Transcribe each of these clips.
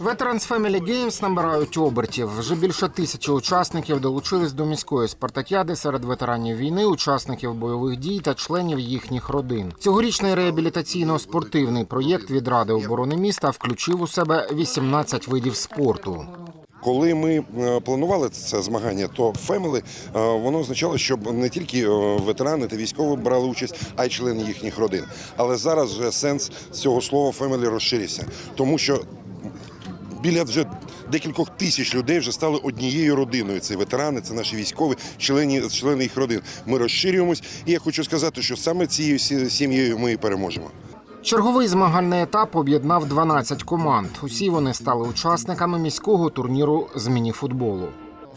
Veterans Family Games набирають обертів. Вже більше тисячі учасників долучились до міської спартакіади серед ветеранів війни, учасників бойових дій та членів їхніх родин. Цьогорічний реабілітаційно-спортивний проєкт від Ради оборони міста включив у себе 18 видів спорту. Коли ми е, планували це змагання, то «Фемели» е, воно означало, щоб не тільки е, ветерани та військові брали участь, а й члени їхніх родин. Але зараз вже сенс цього слова «Фемелі» розширився, тому що біля вже декількох тисяч людей вже стали однією родиною. Це ветерани, це наші військові, члени, члени їх родин. Ми розширюємось, і я хочу сказати, що саме цією сім'єю ми і переможемо. Черговий змагальний етап об'єднав 12 команд. Усі вони стали учасниками міського турніру з мініфутболу.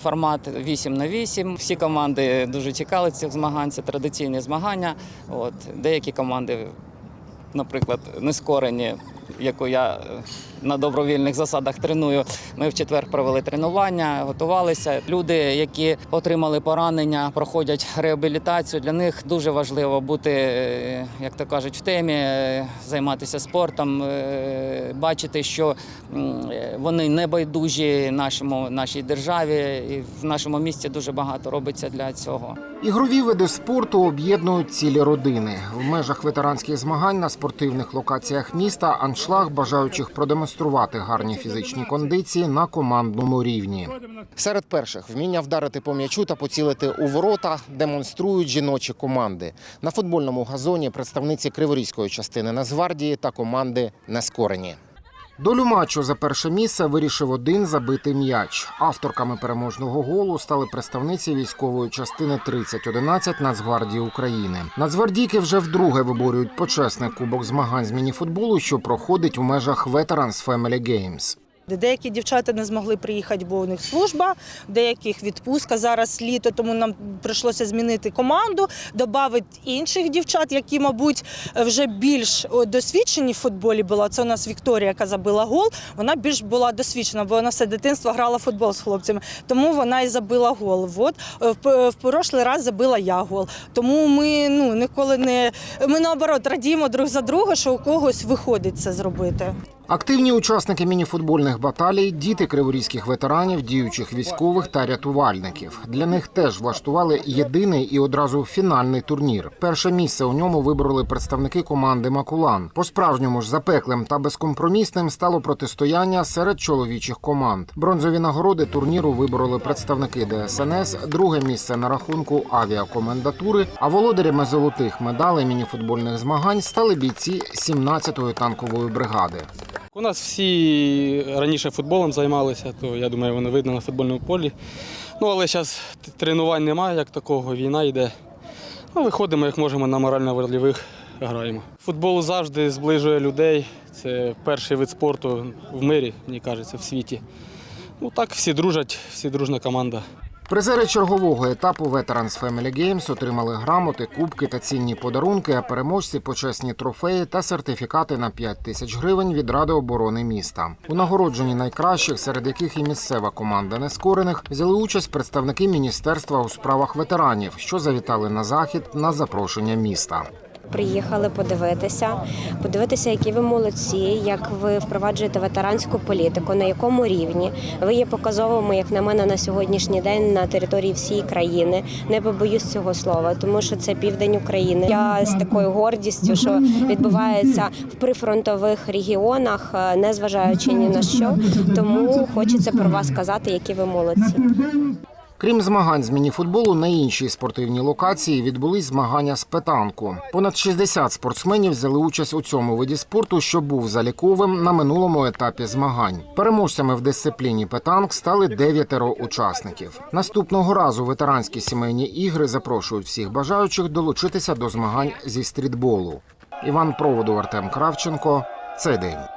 Формат 8 на 8. Всі команди дуже чекали цих змагань. Це традиційні змагання. От деякі команди, наприклад, нескорені, яку я е, на добровільних засадах треную. Ми в четвер провели тренування, готувалися. Люди, які отримали поранення, проходять реабілітацію. Для них дуже важливо бути, е, як то кажуть, в темі, е, займатися спортом, бачити, що вони не байдужі нашому нашій державі, і в нашому місті дуже багато робиться для цього. Ігрові види спорту об'єднують цілі родини. В межах ветеранських змагань на спортивних локаціях міста аншлаг бажаючих продемонструвати гарні фізичні кондиції на командному рівні. Серед перших вміння вдарити по м'ячу та поцілити у ворота демонструють жіночі команди. На футбольному газоні представниці Криворізької частини Нацгвардії та команди Нескорені. Долю матчу за перше місце вирішив один забитий м'яч. Авторками переможного голу стали представниці військової частини 3011 Нацгвардії України. Нацгвардійки вже вдруге виборюють почесний кубок змагань з мініфутболу, що проходить у межах Veterans Family Games. Деякі дівчата не змогли приїхати, бо у них служба, деяких відпустка зараз літо, тому нам прийшлося змінити команду, додати інших дівчат, які, мабуть, вже більш досвідчені в футболі була. Це у нас Вікторія, яка забила гол. Вона більш була досвідчена, бо вона все дитинство грала в футбол з хлопцями. Тому вона і забила гол. От е, в, п- в прошлий раз забила я гол. Тому ми ну ніколи не ми наоборот радіємо друг за друга, що у когось виходить це зробити. Активні учасники мініфутбольних баталій діти криворізьких ветеранів, діючих військових та рятувальників. Для них теж влаштували єдиний і одразу фінальний турнір. Перше місце у ньому вибороли представники команди Макулан. По справжньому ж запеклим та безкомпромісним стало протистояння серед чоловічих команд. Бронзові нагороди турніру вибороли представники ДСНС. Друге місце на рахунку авіакомендатури. А володарями золотих медалей мініфутбольних змагань стали бійці 17-ї танкової бригади. У нас всі раніше футболом займалися, то я думаю, воно видно на футбольному полі. Ну, але зараз тренувань немає як такого, війна йде. Ну, виходимо, як можемо, на морально-вольових граємо. Футбол завжди зближує людей. Це перший вид спорту в мирі, мені кажеться, в світі. Ну так, всі дружать, всі дружна команда. Призери чергового етапу Veterans Family Games отримали грамоти, кубки та цінні подарунки, а переможці почесні трофеї та сертифікати на 5 тисяч гривень від Ради оборони міста. У нагородженні найкращих, серед яких і місцева команда нескорених, взяли участь представники міністерства у справах ветеранів, що завітали на захід на запрошення міста. Приїхали подивитися, подивитися, які ви молодці, як ви впроваджуєте ветеранську політику, на якому рівні ви є показовими, як на мене, на сьогоднішній день на території всієї країни. Не побоюсь цього слова, тому що це південь України. Я з такою гордістю, що відбувається в прифронтових регіонах, е, незважаючи ні на що. Тому хочеться про вас сказати, які ви молодці. Крім змагань з мініфутболу, на іншій спортивній локації відбулись змагання з петанку. Понад 60 спортсменів взяли участь у цьому виді спорту, що був заліковим на минулому етапі змагань. Переможцями в дисципліні петанк стали дев'ятеро учасників. Наступного разу ветеранські сімейні ігри запрошують всіх бажаючих долучитися до змагань зі стрітболу. Іван Проводу, Артем Кравченко. Цей день.